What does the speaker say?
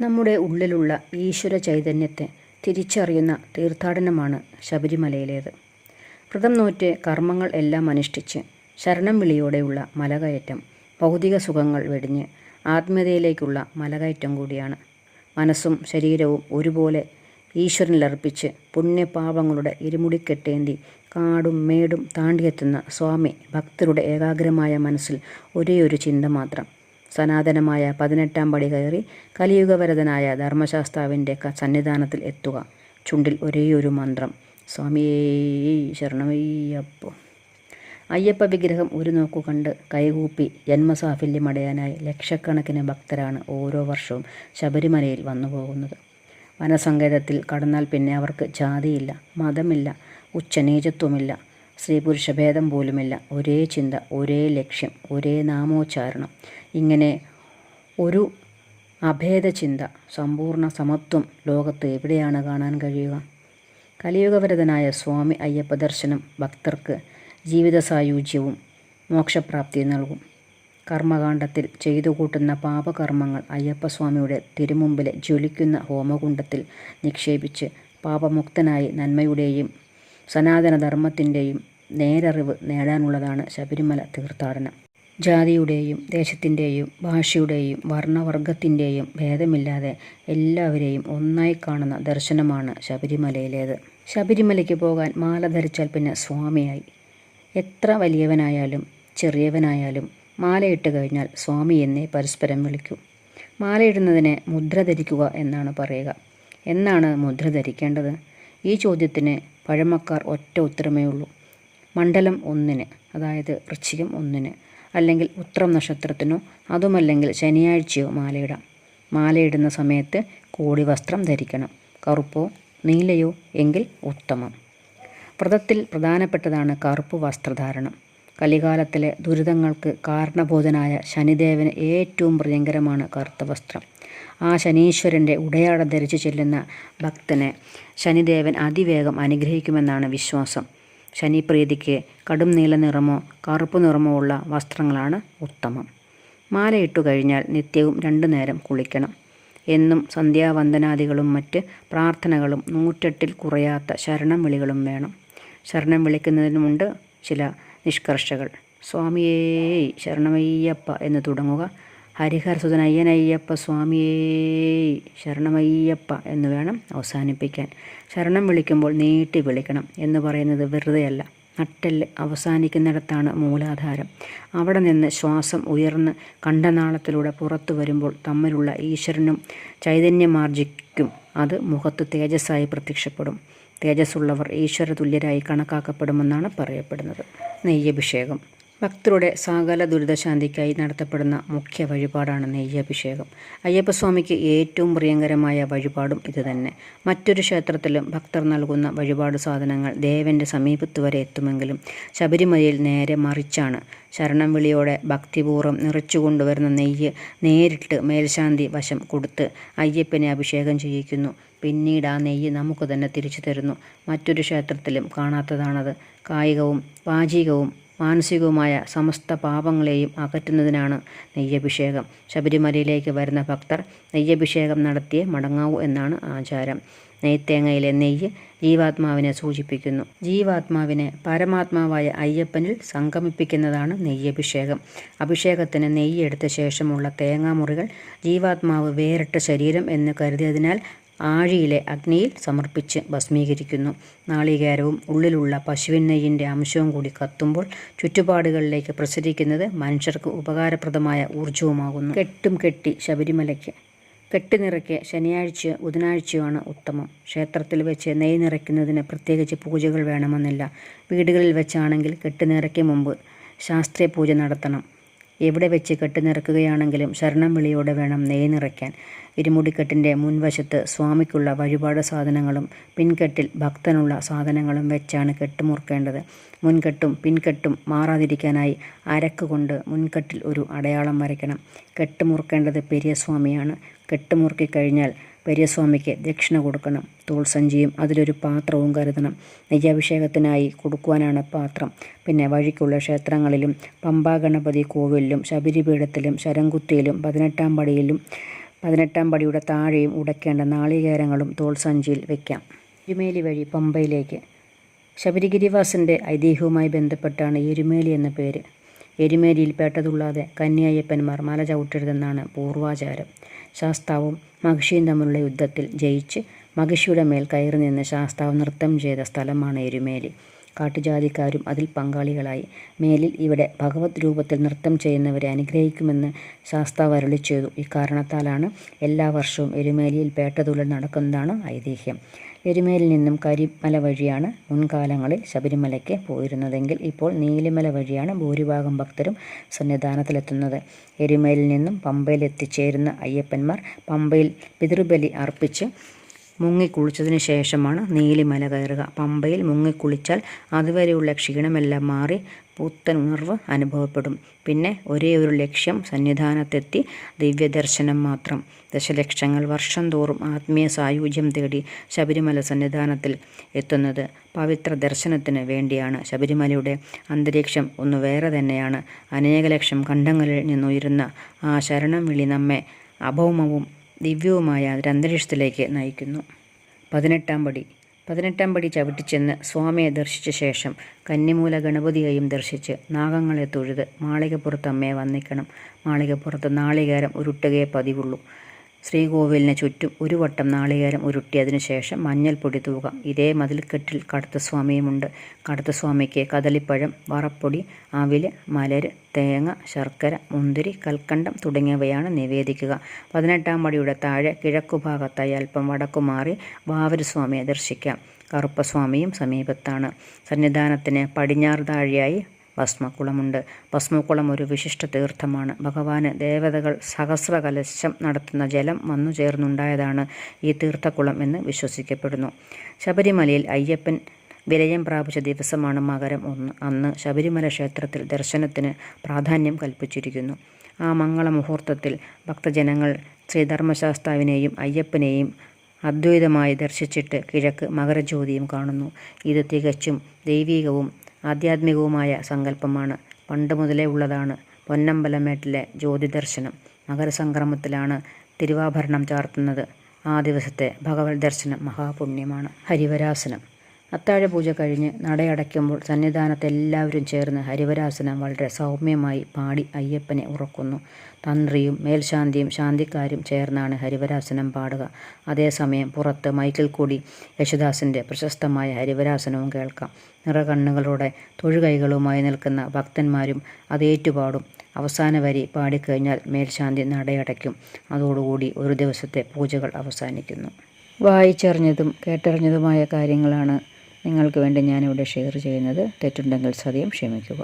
നമ്മുടെ ഉള്ളിലുള്ള ഈശ്വര ചൈതന്യത്തെ തിരിച്ചറിയുന്ന തീർത്ഥാടനമാണ് ശബരിമലയിലേത്. വ്രതം നോറ്റ് കർമ്മങ്ങൾ എല്ലാം അനുഷ്ഠിച്ച് ശരണം വിളിയോടെയുള്ള മലകയറ്റം ഭൗതിക സുഖങ്ങൾ വെടിഞ്ഞ് ആത്മീയതയിലേക്കുള്ള മലകയറ്റം കൂടിയാണ്. മനസ്സും ശരീരവും ഒരുപോലെ ഈശ്വരനിലർപ്പിച്ച് പുണ്യപാപങ്ങളുടെ ഇരുമുടിക്കെട്ടേന്തി കാടും മേടും താണ്ടിയെത്തുന്ന സ്വാമി ഭക്തരുടെ ഏകാഗ്രമായ മനസ്സിൽ ഒരേയൊരു ചിന്ത മാത്രം. സനാതനമായ പതിനെട്ടാം പടി കയറി കലിയുഗവരതനായ ധർമ്മശാസ്താവിന്റെ സന്നിധാനത്തിൽ എത്തുക. ചുണ്ടിൽ ഒരേയൊരു മന്ത്രം. സ്വാമിയേ ശരണമയ്യപ്പോ. അയ്യപ്പ വിഗ്രഹം ഒരു നോക്കു കണ്ട് കൈകൂപ്പി ജന്മസാഫല്യമടയാനായി ലക്ഷക്കണക്കിന് ഭക്തരാണ് ഓരോ വർഷവും ശബരിമലയിൽ വന്നു പോകുന്നത് വനസങ്കേതത്തിൽ കടന്നാൽ പിന്നെ അവർക്ക് ജാതിയില്ല മതമില്ല ഉച്ചനീചത്വമില്ല സ്ത്രീ പുരുഷ ഭേദം പോലുമില്ല. ഒരേ ചിന്ത ഒരേ ലക്ഷ്യം ഒരേ നാമോച്ചാരണം. ഇങ്ങനെ ഒരു അഭേദ ചിന്ത സമ്പൂർണ സമത്വം ലോകത്ത് എവിടെയാണ് കാണാൻ കഴിയുക? കലിയുഗവരതനായ സ്വാമി അയ്യപ്പ ദർശനം ഭക്തർക്ക് ജീവിത സായുജ്യവും മോക്ഷപ്രാപ്തിയും നൽകും. കർമ്മകാണ്ഡത്തിൽ ചെയ്തു കൂട്ടുന്ന പാപകർമ്മങ്ങൾ അയ്യപ്പസ്വാമിയുടെ തിരുമുമ്പിലെ ജ്വലിക്കുന്ന ഹോമകുണ്ഡത്തിൽ നിക്ഷേപിച്ച് പാപമുക്തനായി നന്മയുടെയും സനാതനധർമ്മത്തിന്റെയും നേരറിവ് നേടാനുള്ളതാണ് ശബരിമല തീർത്ഥാടനം. ജാതിയുടെയും ദേശത്തിന്റെയും ഭാഷയുടെയും വർണവർഗത്തിന്റെയും ഭേദമില്ലാതെ എല്ലാവരെയും ഒന്നായി കാണുന്ന ദർശനമാണ് ശബരിമലയിലേത്. ശബരിമലയ്ക്ക് പോകാൻ മാല ധരിച്ചാൽ പിന്നെ സ്വാമിയായി. എത്ര വലിയവനായാലും ചെറിയവനായാലും മാലയിട്ട് കഴിഞ്ഞാൽ സ്വാമി എന്നെ പരസ്പരം വിളിക്കൂ. മാലയിടുന്നതിന് മുദ്ര ധരിക്കുക എന്നാണ് പറയുക. എന്നാണ് മുദ്ര ധരിക്കേണ്ടത്? ഈ ചോദ്യത്തിന് പഴമക്കാർ ഒറ്റ ഉത്തരമേ ഉള്ളൂ. മണ്ഡലം ഒന്നിന് അതായത് വൃശ്ചികം ഒന്നിന് അല്ലെങ്കിൽ ഉത്രം നക്ഷത്രത്തിനോ അതുമല്ലെങ്കിൽ ശനിയാഴ്ചയോ മാലയിടാം. മാലയിടുന്ന സമയത്ത് കോടി വസ്ത്രം ധരിക്കണം. കറുപ്പോ നീലയോ എങ്കിൽ ഉത്തമം. വ്രതത്തിൽ പ്രധാനപ്പെട്ടതാണ് കറുപ്പ് വസ്ത്രധാരണം. കലികാലത്തിലെ ദുരിതങ്ങൾക്ക് കാരണബോധനായ ശനിദേവന് ഏറ്റവും പ്രിയങ്കരമാണ് കറുത്ത വസ്ത്രം ആ ശനീശ്വരന്റെ ഉടയാട ധരിച്ചു ചെല്ലുന്ന ഭക്തനെ ശനിദേവൻ അതിവേഗം അനുഗ്രഹിക്കുമെന്നാണ് വിശ്വാസം. ശനിപ്രീതിക്ക് കടും നീല നിറമോ കറുപ്പ് നിറമോ ഉള്ള വസ്ത്രങ്ങളാണ് ഉത്തമം. മാലയിട്ടു കഴിഞ്ഞാൽ നിത്യവും രണ്ടു നേരം കുളിക്കണം. എന്നും സന്ധ്യാവന്ദനാദികളും മറ്റ് പ്രാർത്ഥനകളും നൂറ്റെട്ടിൽ കുറയാത്ത ശരണം വിളികളും വേണം. ശരണം വിളിക്കുന്നതിനുമുണ്ട് ചില നിഷ്കർഷകൾ. സ്വാമിയേ ശരണമയ്യപ്പ എന്ന് തുടങ്ങുക. ഹരിഹരസുതൻ അയ്യനയ്യപ്പ സ്വാമിയേ ശരണമയ്യപ്പ എന്ന് വേണം അവസാനിപ്പിക്കാൻ. ശരണം വിളിക്കുമ്പോൾ നീട്ടി വിളിക്കണം എന്ന് പറയുന്നത് വെറുതെയല്ല. നട്ടെല്ല് അവസാനിക്കുന്നിടത്താണ് മൂലാധാരം. അവിടെ നിന്ന് ശ്വാസം ഉയർന്ന് കണ്ടനാളത്തിലൂടെ പുറത്തു വരുമ്പോൾ തമ്മിലുള്ള ഈശ്വരനും ചൈതന്യമാർജിക്കും അത് മുഖത്ത് തേജസ്സായി പ്രത്യക്ഷപ്പെടും. തേജസ്സുള്ളവർ ഈശ്വര തുല്യരായി കണക്കാക്കപ്പെടുമെന്നാണ് പറയപ്പെടുന്നത്. നെയ്യഭിഷേകം. ഭക്തരുടെ സകല ദുരിതശാന്തിക്കായി നടത്തപ്പെടുന്ന മുഖ്യ വഴിപാടാണ് നെയ്യഭിഷേകം. അയ്യപ്പസ്വാമിക്ക് ഏറ്റവും പ്രിയങ്കരമായ വഴിപാടും ഇതുതന്നെ. മറ്റൊരു ക്ഷേത്രത്തിലും ഭക്തർ നൽകുന്ന വഴിപാട് സാധനങ്ങൾ ദേവന്റെ സമീപത്ത് വരെ എത്തുമെങ്കിലും ശബരിമലയിൽ നേരെ മറിച്ചാണ്. ശരണം വിളിയോടെ ഭക്തിപൂർവം നിറച്ചു കൊണ്ടുവരുന്ന നെയ്യ് നേരിട്ട് മേൽശാന്തി വശം കൊടുത്ത് അയ്യപ്പനെ അഭിഷേകം ചെയ്യിക്കുന്നു. പിന്നീട് ആ നെയ്യ് നമുക്ക് തന്നെ തിരിച്ചു തരുന്നു. മറ്റൊരു ക്ഷേത്രത്തിലും കാണാത്തതാണത്. കായികവും വാചികവും മാനസികവുമായ സമസ്ത പാപങ്ങളെയും അകറ്റുന്നതിനാണ് നെയ്യഭിഷേകം. ശബരിമലയിലേക്ക് വരുന്ന ഭക്തർ നെയ്യഭിഷേകം നടത്തിയേ മടങ്ങാവൂ എന്നാണ് ആചാരം. നെയ്ത്തേങ്ങയിലെ നെയ്യ് ജീവാത്മാവിനെ സൂചിപ്പിക്കുന്നു. ജീവാത്മാവിനെ പരമാത്മാവായ അയ്യപ്പനിൽ സംഗമിപ്പിക്കുന്നതാണ് നെയ്യഭിഷേകം. അഭിഷേകത്തിന് നെയ്യ് എടുത്ത ശേഷമുള്ള തേങ്ങാമുറികൾ ജീവാത്മാവ് വേറിട്ട ശരീരം എന്ന് കരുതിയതിനാൽ ആഴിയിലെ അഗ്നിയിൽ സമർപ്പിച്ച് ഭസ്മീകരിക്കുന്നു. നാളികേരവും ഉള്ളിലുള്ള പശുവിൻ നെയ്യിന്റെ അംശവും കൂടി കത്തുമ്പോൾ ചുറ്റുപാടുകളിലേക്ക് പ്രസരിക്കുന്നത് മനുഷ്യർക്ക് ഉപകാരപ്രദമായ ഊർജവുമാകുന്നു കെട്ടും കെട്ടി ശബരിമലയ്ക്ക് കെട്ടി നിറയ്ക്ക് ശനിയാഴ്ചയോ ബുധനാഴ്ചയോ ആണ് ഉത്തമം. ക്ഷേത്രത്തിൽ വെച്ച് നെയ് നിറയ്ക്കുന്നതിന് പ്രത്യേകിച്ച് പൂജകൾ വേണമെന്നില്ല. വീടുകളിൽ വെച്ചാണെങ്കിൽ കെട്ടി നിറയ്ക്ക് മുമ്പ് ശാസ്ത്രീയ പൂജ നടത്തണം. എവിടെ വെച്ച് കെട്ട് നിറക്കുകയാണെങ്കിലും ശരണം വിളിയോടെ വേണം നെയ് നിറയ്ക്കാൻ. ഇരുമുടിക്കെട്ടിന്റെ മുൻവശത്ത് സ്വാമിക്കുള്ള വഴിപാട് സാധനങ്ങളും പിൻകെട്ടിൽ ഭക്തനുള്ള സാധനങ്ങളും വെച്ചാണ് കെട്ടുമുറുക്കേണ്ടത് മുൻകെട്ടും പിൻകെട്ടും മാറാതിരിക്കാനായി അരക്കുകൊണ്ട് മുൻകെട്ടിൽ ഒരു അടയാളം വരയ്ക്കണം. കെട്ടുമുറുക്കേണ്ടത് പെരിയ സ്വാമിയാണ് കെട്ടുമുറുക്കി കഴിഞ്ഞാൽ പെരിയസ്വാമിക്ക് ദക്ഷിണ കൊടുക്കണം. തോൾസഞ്ചിയും അതിലൊരു പാത്രവും കരുതണം. നെയ്യാഭിഷേകത്തിനായി കൊടുക്കുവാനാണ് പാത്രം. പിന്നെ വഴിക്കുള്ള ക്ഷേത്രങ്ങളിലും പമ്പാ ഗണപതി കോവിലിലും ശബരിപീഠത്തിലും ശരംകുത്തിയിലും പതിനെട്ടാം പടിയിലും പതിനെട്ടാം പടിയുടെ താഴെയും ഉടയ്ക്കേണ്ട നാളികേരങ്ങളും തോൾസഞ്ചിയിൽ വയ്ക്കാം എരുമേലി വഴി പമ്പയിലേക്ക്. ശബരിഗിരിവാസന്റെ ഐതിഹ്യവുമായി ബന്ധപ്പെട്ടാണ് എരുമേലി എന്ന പേര്. എരുമേലിയിൽ പേട്ടതുള്ളാതെ കന്യായപ്പന്മാർ മല ചവിട്ടരുതെന്നാണ് പൂർവാചാരം. ശാസ്താവും മഹിഷിയും തമ്മിലുള്ള യുദ്ധത്തിൽ ജയിച്ച് മഹിഷിയുടെ മേൽ കയറി നിന്ന് ശാസ്താവ് നൃത്തം ചെയ്ത സ്ഥലമാണ് എരുമേലി. കാട്ടുജാതിക്കാരും അതിൽ പങ്കാളികളായി. മേലിൽ ഇവിടെ ഭഗവത് രൂപത്തിൽ നൃത്തം ചെയ്യുന്നവരെ അനുഗ്രഹിക്കുമെന്ന് ശാസ്താവ് അരുളി ഇക്കാരണത്താലാണ് എല്ലാ വർഷവും എരുമേലിയിൽ പേട്ടതുള്ളൽ നടക്കുന്നതാണ് ഐതിഹ്യം. എരുമേലിൽ നിന്നും കരിമല വഴിയാണ് മുൻകാലങ്ങളിൽ ശബരിമലയ്ക്ക് പോയിരുന്നതെങ്കിൽ ഇപ്പോൾ നീലിമല വഴിയാണ് ഭൂരിഭാഗം ഭക്തരും സന്നിധാനത്തിലെത്തുന്നത്. എരുമേലിൽ നിന്നും പമ്പയിൽ എത്തിച്ചേരുന്ന അയ്യപ്പന്മാർ പമ്പയിൽ പിതൃബലി അർപ്പിച്ച് മുങ്ങിക്കുളിച്ചതിന് ശേഷമാണ് നീലിമല കയറുക. പമ്പയിൽ മുങ്ങിക്കുളിച്ചാൽ അതുവരെയുള്ള ക്ഷീണമെല്ലാം മാറി പുത്തൻ ഉണർവ് അനുഭവപ്പെടും. പിന്നെ ഒരേ ഒരു ലക്ഷ്യം സന്നിധാനത്തെത്തി ദിവ്യദർശനം മാത്രം. ദശലക്ഷങ്ങൾ വർഷം തോറും ആത്മീയ സായുജ്യം തേടി ശബരിമല സന്നിധാനത്തിൽ എത്തുന്നത് പവിത്ര ദർശനത്തിന് വേണ്ടിയാണ്. ശബരിമലയുടെ അന്തരീക്ഷം ഒന്ന് വേറെ തന്നെയാണ്. അനേക ലക്ഷം ഖണ്ഡങ്ങളിൽ നിന്നുയരുന്ന ആ ശരണം വിളി നമ്മെ അഭൗമവും ദിവ്യവുമായ ഒരു അന്തരീക്ഷത്തിലേക്ക് നയിക്കുന്നു. പതിനെട്ടാം പടി. പതിനെട്ടാം പടി ചവിട്ടിച്ചെന്ന് സ്വാമിയെ ദർശിച്ച ശേഷം കന്നിമൂല ഗണപതിയെയും ദർശിച്ച് നാഗങ്ങളെ തൊഴുത് മാളികപ്പുറത്ത് അമ്മയെ വന്നിക്കണം മാളികപ്പുറത്ത് നാളികേരം ഉരുട്ടുകയെ പതിവുള്ളൂ. ശ്രീകോവിലിന് ചുറ്റും ഒരു വട്ടം നാളികേരം ഉരുട്ടിയതിനു ശേഷം മഞ്ഞൾപ്പൊടി തൂക. ഇതേ മതിൽക്കെട്ടിൽ കടുത്തസ്വാമിയുമുണ്ട് കടുത്തസ്വാമിക്ക് കദളിപ്പഴം വറപ്പൊടി അവിൽ മലര് തേങ്ങ ശർക്കര മുന്തിരി കൽക്കണ്ടം തുടങ്ങിയവയാണ് നിവേദിക്കുക. പതിനെട്ടാം മടിയുടെ താഴെ കിഴക്കുഭാഗത്തായി അല്പം വടക്കുമാറി വാവരസ്വാമിയെ ദർശിക്കാം. കറുപ്പസ്വാമിയും സമീപത്താണ്. സന്നിധാനത്തിന് പടിഞ്ഞാറ് താഴെയായി ഭസ്മക്കുളമുണ്ട് ഭസ്മക്കുളം ഒരു വിശിഷ്ട തീർത്ഥമാണ്. ഭഗവാന് ദേവതകൾ സഹസ്രകലശം നടത്തുന്ന ജലം വന്നു ചേർന്നുണ്ടായതാണ് ഈ തീർത്ഥക്കുളം എന്ന് വിശ്വസിക്കപ്പെടുന്നു. ശബരിമലയിൽ അയ്യപ്പൻ വിലയം പ്രാപിച്ച ദിവസമാണ് മകരം ഒന്ന്. അന്ന് ശബരിമല ക്ഷേത്രത്തിൽ ദർശനത്തിന് പ്രാധാന്യം കൽപ്പിച്ചിരിക്കുന്നു. ആ മംഗളമുഹൂർത്തത്തിൽ ഭക്തജനങ്ങൾ ശ്രീധർമ്മശാസ്താവിനെയും അയ്യപ്പനെയും അദ്വൈതമായി ദർശിച്ചിട്ട് കിഴക്ക് മകരജ്യോതിയും കാണുന്നു. ഇത് തികച്ചും ദൈവീകവും ആധ്യാത്മികവുമായ സങ്കല്പമാണ്. പണ്ട് മുതലേ ഉള്ളതാണ് പൊന്നമ്പലമേട്ടിലെ ജ്യോതി ദർശനം മകരസംക്രമത്തിലാണ് തിരുവാഭരണം ചാർത്തുന്നത്. ആ ദിവസത്തെ ഭഗവത് ദർശനം മഹാപുണ്യമാണ്. ഹരിവരാസനം. അത്താഴപൂജ കഴിഞ്ഞ് നടയടയ്ക്കുമ്പോൾ സന്നിധാനത്ത് എല്ലാവരും ചേർന്ന് ഹരിവരാസനം വളരെ സൗമ്യമായി പാടി അയ്യപ്പനെ ഉറക്കുന്നു. തന്ത്രിയും മേൽശാന്തിയും ശാന്തിക്കാരും ചേർന്നാണ് ഹരിവരാസനം പാടുക. അതേസമയം പുറത്ത് മൈക്കിൽ കൂടി യേശുദാസിന്റെ പ്രശസ്തമായ ഹരിവരാസനവും കേൾക്കാം. നിറകണ്ണുകളോടെ തൊഴുകൈകളുമായി നിൽക്കുന്ന ഭക്തന്മാരും അത് ഏറ്റുപാടും. അവസാന വരി പാടിക്കഴിഞ്ഞാൽ മേൽശാന്തി നടയടയ്ക്കും. അതോടുകൂടി ഒരു ദിവസത്തെ പൂജകൾ അവസാനിക്കുന്നു. വായിച്ചറിഞ്ഞതും കേട്ടറിഞ്ഞതുമായ കാര്യങ്ങളാണ് നിങ്ങൾക്ക് വേണ്ടി ഞാനിവിടെ ഷെയർ ചെയ്യുന്നത് തെറ്റുണ്ടെങ്കിൽ സദ്യം ക്ഷമിക്കുക.